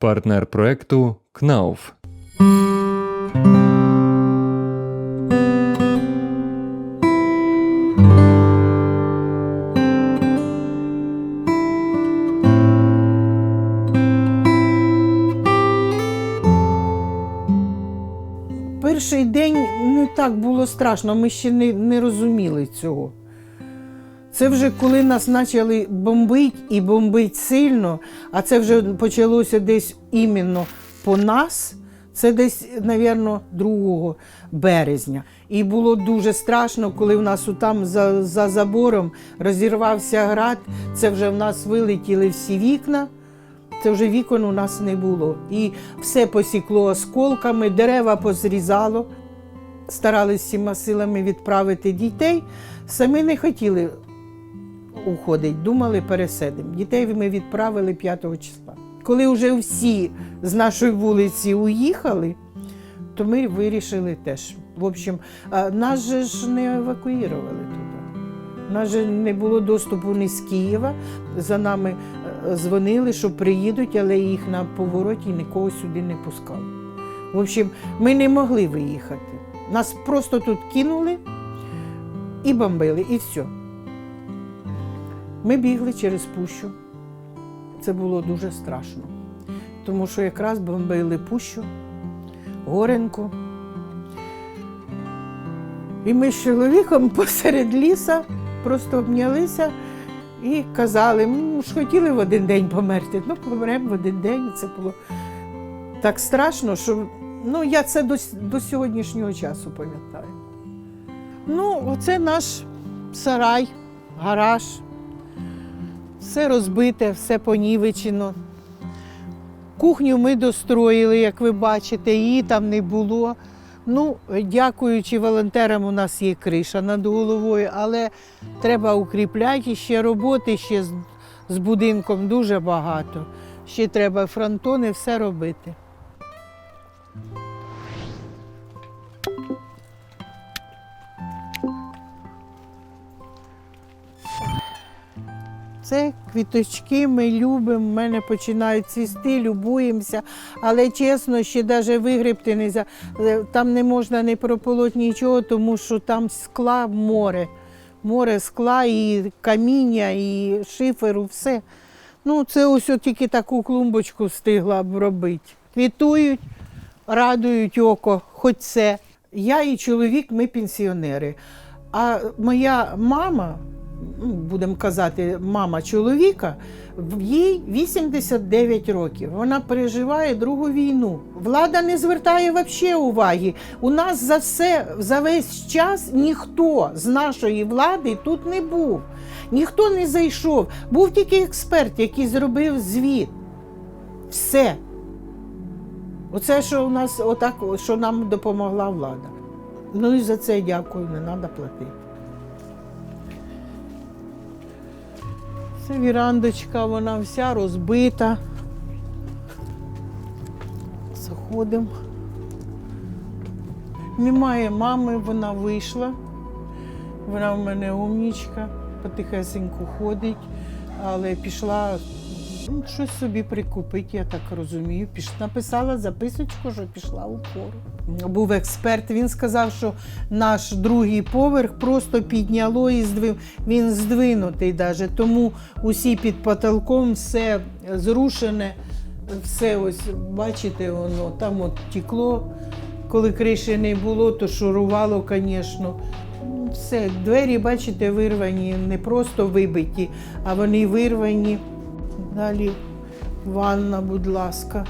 партнер проекту КНАУФ. Перший день не так було страшно, ми ще не, не розуміли цього. Це вже коли нас почали бомбити і бомбити сильно, а це вже почалося десь іменно по нас. Це десь, мабуть, 2 березня. І було дуже страшно, коли в нас там за, за забором розірвався град. Це вже в нас вилетіли всі вікна. Це вже вікон у нас не було. І все посікло осколками, дерева позрізало. Старалися всіма силами відправити дітей. Самі не хотіли уходити, думали, пересидимо. Дітей ми відправили 5 числа. Коли вже всі з нашої вулиці уїхали, то ми вирішили теж. В общем, нас же ж не евакуювали туди. Нас же не було доступу ні з Києва. За нами е, дзвонили, що приїдуть, але їх на повороті нікого сюди не пускали. В общем, ми не могли виїхати. Нас просто тут кинули і бомбили, і все. Ми бігли через пущу. Це було дуже страшно, тому що якраз бомбили пущу, горенку. І ми з чоловіком посеред ліса просто обнялися і казали, ми ж хотіли в один день померти, ну помремо в один день. Це було так страшно, що ну, я це до, до сьогоднішнього часу пам'ятаю. Ну, оце наш сарай, гараж. Все розбите, все понівечено. Кухню ми достроїли, як ви бачите, її там не було. Ну, дякуючи волонтерам, у нас є криша над головою, але треба укріпляти ще роботи ще з, будинком дуже багато. Ще треба фронтони, все робити. Це квіточки ми любимо, в мене починають цвісти, любуємося. Але чесно, ще навіть вигребти не можна. Там не можна не прополоти нічого, тому що там скла море. Море скла, і каміння, і шиферу, все. Ну, це ось тільки таку клумбочку встигла б робити. Квітують, радують око, хоч це. Я і чоловік, ми пенсіонери. А моя мама, будемо казати, мама чоловіка, їй 89 років. Вона переживає Другу війну. Влада не звертає взагалі уваги. У нас за все, за весь час ніхто з нашої влади тут не був. Ніхто не зайшов. Був тільки експерт, який зробив звіт. Все. Оце, що у нас отак, що нам допомогла влада. Ну і за це дякую, не треба платити. Це вірандочка, вона вся розбита. Заходимо. Немає мами, вона вийшла. Вона в мене умнічка, потихесеньку ходить, але пішла щось собі прикупити, я так розумію. Піш... Написала записочку, що пішла у пору. Був експерт, він сказав, що наш другий поверх просто підняло і здвив. Він здвинутий навіть, тому усі під потолком все зрушене, все ось, бачите, воно там от тікло. Коли криші не було, то шурувало, звісно. Все, двері, бачите, вирвані, не просто вибиті, а вони вирвані. Далі ванна, будь ласка.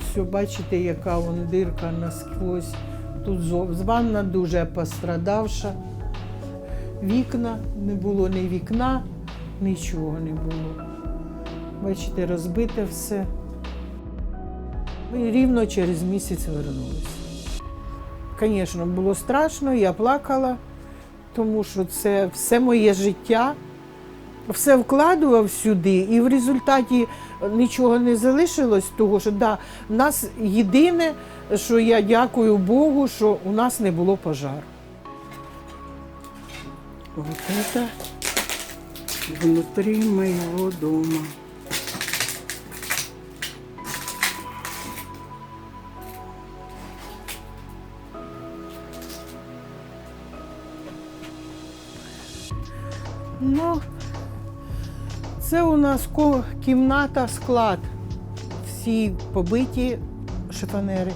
Все, бачите, яка вон дирка насквозь. Тут ванна дуже пострадавша. Вікна, не було ні вікна, нічого не було. Бачите, розбите все. І рівно через місяць вернулися. Звісно, було страшно, я плакала, тому що це все моє життя, все вкладував сюди, і в результаті нічого не залишилось, того що да, нас єдине, що я дякую Богу, що у нас не було пожару. Ось це внутрі моєго дома. Ну, це у нас кімната, склад. Всі побиті шифонери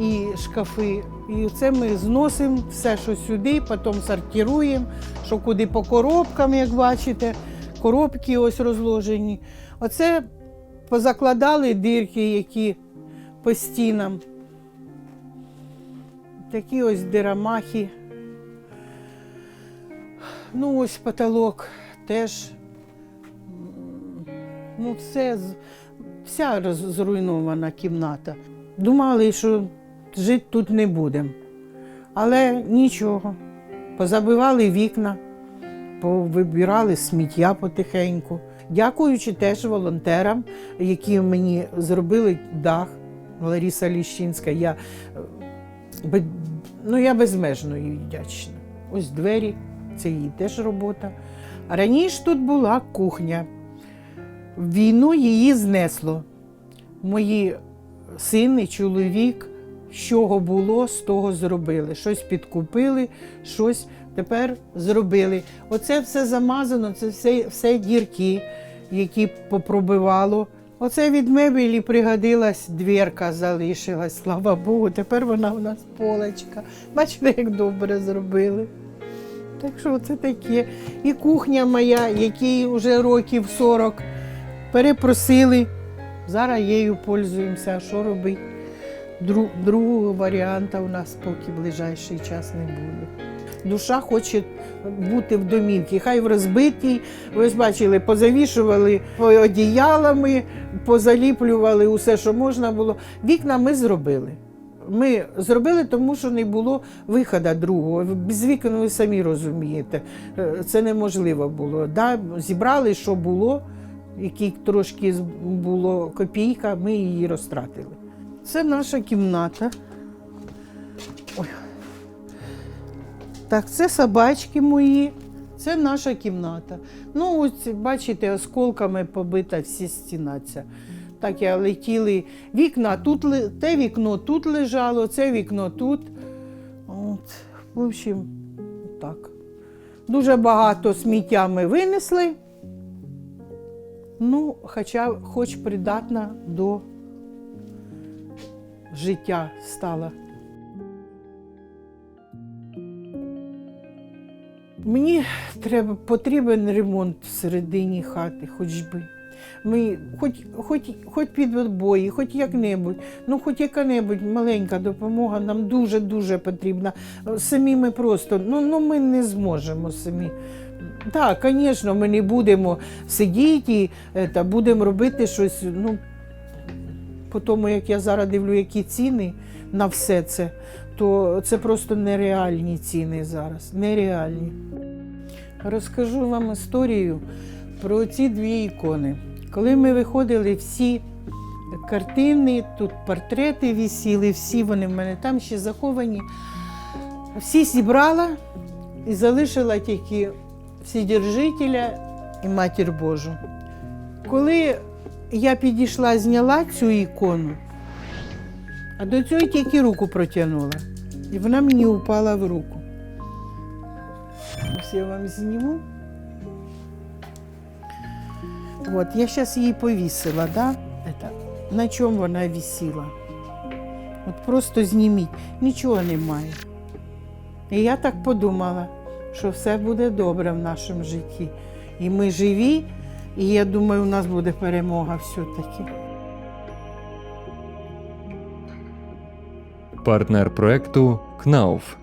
і шкафи. І це ми зносимо все, що сюди, потім сортируємо, що куди по коробкам, як бачите. Коробки ось розложені. Оце позакладали дирки, які по стінам. Такі ось дирамахи. Ну, ось потолок теж. Ну, з- вся зруйнована кімната. Думали, що жити тут не будемо. Але нічого. Позабивали вікна, повибирали сміття потихеньку. Дякуючи теж волонтерам, які мені зробили дах. Лариса Ліщинська. Я, е, ну, я безмежно їй вдячна. Ось двері, це її теж робота. Раніше тут була кухня. Війну її знесло. Мої син і чоловік, з чого було, з того зробили. Щось підкупили, щось тепер зробили. Оце все замазано, це все, все дірки, які попробивало. Оце від мебелі пригодилась двірка, залишилась, слава Богу. Тепер вона у нас полочка. Бачите, як добре зробили. Так що це таке. І кухня моя, якій вже років 40, перепросили. Зараз її пользуємося. Що робити? Дру, другого варіанта у нас поки ближайший час не буде. Душа хоче бути в домівці, хай в розбитій. Ви ж бачили, позавішували одіялами, позаліплювали усе, що можна було. Вікна ми зробили. Ми зробили, тому що не було виходу другого. Без вікон ви самі розумієте, е, це неможливо було. Да, зібрали, що було, який трошки було копійка, ми її розтратили. Це наша кімната. Ой. Так, це собачки мої, це наша кімната. Ну, ось бачите, осколками побита всі стіна ця. Так я летіли вікна, тут те вікно тут лежало, це вікно тут. От, в общем, так. Дуже багато сміття ми винесли. Ну, хоча хоч придатна до життя стала. Мені треба, потрібен ремонт всередині хати, хоч би. Ми, хоч, хоч, хоч під обої, хоч як-небудь, ну хоч яка-небудь маленька допомога нам дуже-дуже потрібна. Самі ми просто, ну, ну ми не зможемо самі. Так, звісно, ми не будемо сидіти е, та, будемо робити щось. Ну, по тому, як я зараз дивлю, які ціни на все це, то це просто нереальні ціни зараз. Нереальні. Розкажу вам історію про ці дві ікони. Коли ми виходили всі картини, тут портрети висіли, всі вони в мене там ще заховані. Всі зібрала і залишила тільки Вседержителя і Матір Божу. Коли я підійшла, зняла цю ікону, а до цього тільки руку протягнула. І вона мені упала в руку. Ось я вам зніму. От, я зараз її повісила, да? Это, на чому вона висіла? От просто зніміть, нічого немає. І я так подумала, що все буде добре в нашому житті. І ми живі, і я думаю, у нас буде перемога все-таки. Партнер проекту КНАУФ